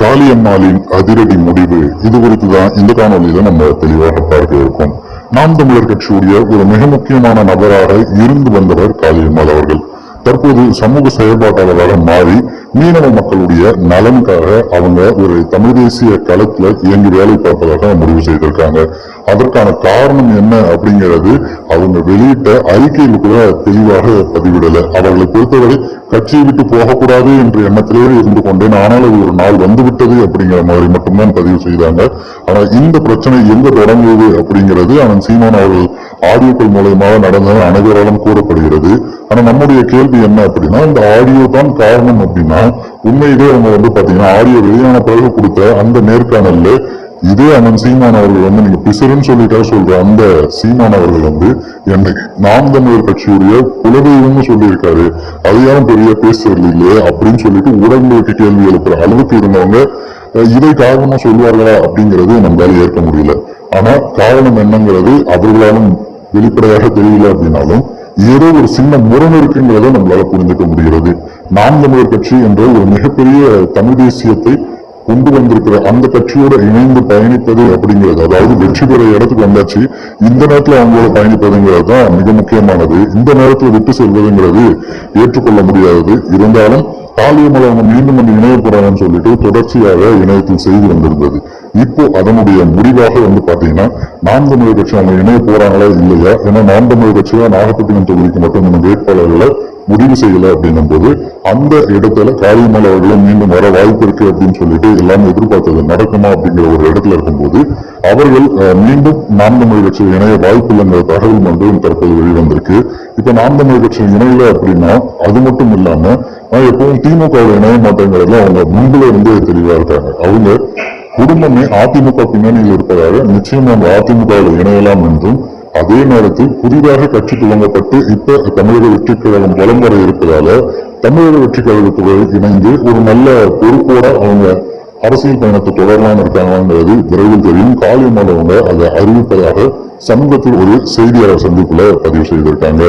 காளியம்மாளின் அதிரடி முடிவு. இது குறித்து தான் இந்த காணொலியில நம்ம தெளிவாக பார்க்க இருக்கோம். நாம் தமிழர் கட்சியுடைய ஒரு மிக முக்கியமான நபராக இருந்து வந்தவர் காளியம்மாள் அவர்கள். தற்போது சமூக செயல்பாட்டாளராக மாறி மீனவ மக்களுடைய நலனுக்காக அவங்க ஒரு தமிழ் தேசிய களத்துல இயங்கி வேலை பார்ப்பதாக முடிவு செய்திருக்காங்க. அதற்கான காரணம் என்ன அப்படிங்கிறது அவங்க வெளியிட்ட அறிக்கையில் கூட தெளிவாக பதிவிடல. அவர்களை பொறுத்தவரை கட்சியை விட்டு போகக்கூடாது என்ற எண்ணத்திலேயே இருந்து கொண்டேன். ஆனால் அது ஒரு நாள் வந்துவிட்டது அப்படிங்கிற மாதிரி மட்டும்தான் பதிவு செய்தாங்க. ஆனால் இந்த பிரச்சனை எங்க தொடங்குவது அப்படிங்கிறது அவன் சீமான் அவர்கள் ஆடியோக்கள் மூலயமாக நடந்தது அனைவராலும் கூறப்படுகிறது. ஆனா நம்முடைய கேள்வி என்ன அப்படின்னா இந்த ஆடியோ தான் காரணம் அப்படின்னா உண்மையிலே அவங்க வந்து பாத்தீங்கன்னா ஆடியோ வெளியான பிறகு கொடுத்த அந்த நேர்காணல்ல இதே அண்ணன் சீமான் அவர்கள் வந்து நீங்க பிசருன்னு சொல்லிட்டா சொல்ற அந்த சீமான் அவர்கள் வந்து என்னை நாம் தமிழர் கட்சியுடைய குலதெய்வம்னு சொல்லியிருக்காரு. அதையாலும் பெரிய பேசுறது இல்லையே அப்படின்னு சொல்லிட்டு ஊடகங்களுக்கு கேள்வி எழுப்புற அளவுக்கு இருந்தவங்க இதை காரணமா சொல்லுவார்களா அப்படிங்கிறது நம்மளால ஏற்க முடியல. ஆனா காரணம் என்னங்கிறது அவர்களாலும் வெளிப்படையாக தெரியல அப்படின்னாலும் ஏதோ ஒரு சின்ன முரண் இருக்குங்கிறத நம்மளால புரிந்துக்க முடிகிறது. நாம் தமிழர் கட்சி என்ற ஒரு மிகப்பெரிய தமிழ் தேசியத்தை கொண்டு வந்திருக்கிற அந்த கட்சியோட இணைந்து பயணிப்பது அப்படிங்கிறது. அதாவது வெற்றி பெற இடத்துக்கு வந்தாச்சு. இந்த நேரத்தில் அவங்களோட பயணிப்பதுங்கிறது தான் மிக முக்கியமானது. இந்த நேரத்தில் விட்டு செல்வதுங்கிறது ஏற்றுக்கொள்ள முடியாதது. இருந்தாலும் காளியமலை அவங்க மீண்டும் வந்து இணைய போறாங்கன்னு சொல்லிட்டு தொடர்ச்சியாக இணையத்தில் செய்து வந்திருந்தது. இப்போ அதனுடைய முடிவாக வந்து பாத்தீங்கன்னா நாம் தமிழர் கட்சி அவங்க இணைய போறாங்களா இல்லையா? ஏன்னா நாம் தமிழர் கட்சியா நாகப்பட்டினம் தொகுதிக்கு மட்டும் நம்ம வேட்பாளர்களை முடிவு செய்யல அப்படின்னும் போது அந்த இடத்துல காளியம்மாள் அவர்களும் மீண்டும் வர வாய்ப்பு இருக்கு அப்படின்னு சொல்லிட்டு எல்லாமே எதிர்பார்த்தது நடக்குமா அப்படிங்கிற ஒரு இடத்துல இருக்கும்போது அவர்கள் மீண்டும் நாம் தமிழ் கட்சியில் இணைய வாய்ப்பு இல்லைங்கிற தகவல் வந்து தற்போது வெளிவந்திருக்கு. இப்ப நாம் தமிழ் இணையில அப்படின்னா அது மட்டும் இல்லாம நான் எப்பவும் திமுகவில் இணைய மாட்டேங்கிறதுல அவங்க முன்புல இருந்தே தெளிவா இருக்காங்க. அவங்க குடும்பமே அதிமுக பின்னணியில் இருப்பதாக நிச்சயம் அவங்க அதிமுகவில் இணையலாம் என்றும் அதே நேரத்தில் புதிதாக கட்சி துவங்கப்பட்டு இப்ப தமிழக வெற்றி கழகம் வலம் வர இருப்பதால தமிழக வெற்றி கழகத்துடன் இணைந்து ஒரு நல்ல பொறுப்போட அவங்க அரசியல் பயணத்தை தொடரலாம் இருக்காங்கிறது விரைவில் தெரியும். காலியம்மாள் மாதவங்க அதை அறிவிப்பதாக சமூகத்தில் ஒரு செய்தியாளர் சந்திப்புல பதிவு செய்திருக்காங்க.